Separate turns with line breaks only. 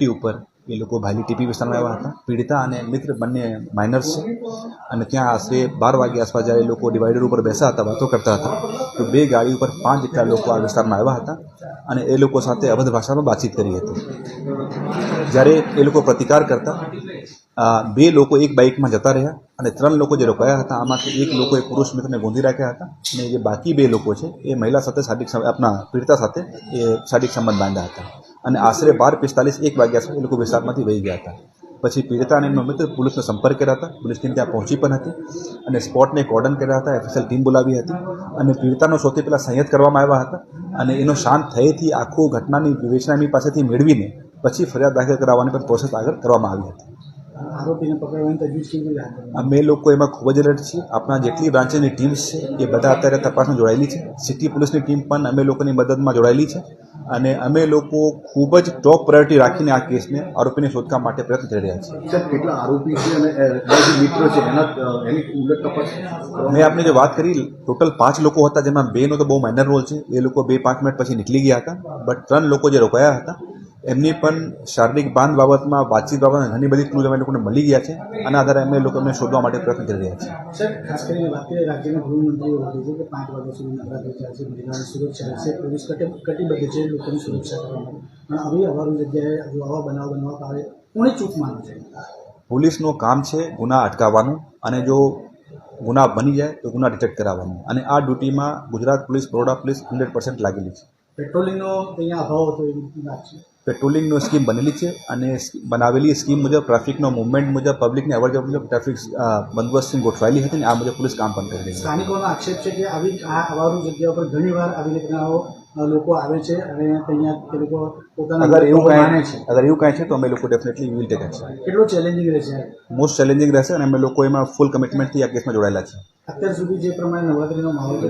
Fifty ઉપર એ લોકો ભાયલી TP વિસ્તારમાં આવ્યા હતા. પીડિતા અને મિત્ર બંને માઇનર્સ છે અને ત્યાં આશરે બાર વાગ્યા આસપાસ જ્યારે લોકો ડિવાઈડર ઉપર બેસા હતા, વાતો કરતા હતા, તો બે ગાડી ઉપર પાંચ જેટલા લોકો આ વિસ્તારમાં આવ્યા હતા અને એ લોકો સાથે અવધ ભાષામાં વાતચીત કરી હતી. જ્યારે એ લોકો પ્રતિકાર કરતા બે લોકો એક બાઇકમાં જતા રહ્યા અને ત્રણ લોકો જે રોકાયા હતા, આમાંથી એક લોકોએ પુરુષ મિત્રને ગોંધી રાખ્યા હતા અને જે બાકી બે લોકો છે, એ મહિલા સાથે શારીરિક આપણા પીડિતા સાથે એ શારીરિક સંબંધ બાંધ્યા હતા. અને આશરે બાર પિસ્તાલીસ એક વાગ્યા સુધી એ લોકો વિસ્તારમાંથી વહી ગયા હતા. પછી પીડિતા અને એમનો મિત્ર પોલીસનો સંપર્ક કર્યા હતા, પોલીસ ત્યાં પહોંચી પણ હતી અને સ્પોટને કોર્ડન કર્યા હતા, એફએસએલ ટીમ બોલાવી હતી અને પીડિતાનો સૌથી પહેલાં સંયત કરવામાં આવ્યા હતા અને એનો શાંત થયેથી આખું ઘટનાની વિવેચના એમની પાસેથી મેળવીને પછી ફરિયાદ દાખલ કરાવવાની પણ પ્રોસેસ આગળ કરવામાં આવી હતી.
આરોપીને પકડવાની તજવીજ કેવી રીતે
અમે લોકો એમાં ખૂબ જ એલર્ટ છીએ આપણા જેટલી બ્રાન્ચની ટીમ્સ છે એ બધા અત્યારે તપાસમાં જોડાયેલી છે. સિટી પોલીસની ટીમ પણ અમે લોકોની મદદમાં જોડાયેલી છે. અને અમે લોકો ખૂબ જ ટોપ પ્રાયોરિટી રાખીને આ કેસને આરોપીને શોધવા માટે પ્રયત્ન કરી રહ્યા છીએ.
કેટલા આરોપી છે અને મિત્રો છે એના એની ઉલ્લેખ તપાસ?
મેં આપને જે વાત કરી ટોટલ પાંચ લોકો હતા જેમાં બેનો તો બહુ માઇનર રોલ છે. એ લોકો બે પાંચ મિનિટ પછી નીકળી ગયા હતા. બટ ત્રણ લોકો જે રોકાયા હતા એમની પણ શારીરિક બાંધ બાબતમાં વાતચીત બાબતમાં ઘણી બધી ક્લૂઝ અમે લોકોને મળી ગયા છે. અને આધારે અમે લોકો એમને શોધવા માટે પ્રયત્ન કરી રહ્યા છીએ. પોલીસનું કામ છે ગુના અટકાવવાનું અને જો ગુના બની જાય તો ગુના ડિટેક્ટ કરાવવાનું. અને આ ડ્યુટીમાં Gujarat police Baroda police hundred percent લાગેલી છે.
પેટ્રોલિંગનો અહીંયા અભાવ હતો એવી વાત છે.
પેટ્રોલિંગનો સ્કીમ બનેલી છે અને બનાવેલી સ્કીમ મુજબ ટ્રાફિકનો મુવમેન્ટ મુજબ પબ્લિકની અવર જવર મુજબ ટ્રાફિક બંદોબસ્તની ગોઠવાયેલી હતી ને આ મુજબ પોલીસ કામ પણ કરી રહી છે.
સ્થાનિકોનો આક્ષેપ છે કે આવી આ અવારું જગ્યા પર ઘણીવાર આવી રીતના લોકો આવે છે અને અહીંયા તે લોકો પોતાના
અગર એવું
કાંઈ
કાંઈ અગર એવું કાંઈ છે તો અમે લોકો ડેફિનેટલી વિલ ટેક એક્શન
કેટલું ચેલેન્જિંગ રહેશે
મોસ્ટ ચેલેન્જિંગ રહેશે અને અમે લોકો એમાં ફૂલ કમિટમેન્ટથી આ કેસમાં જોડાયેલા છે
અત્યાર સુધી જે પ્રમાણે નવરાત્રીનો માહોલ છે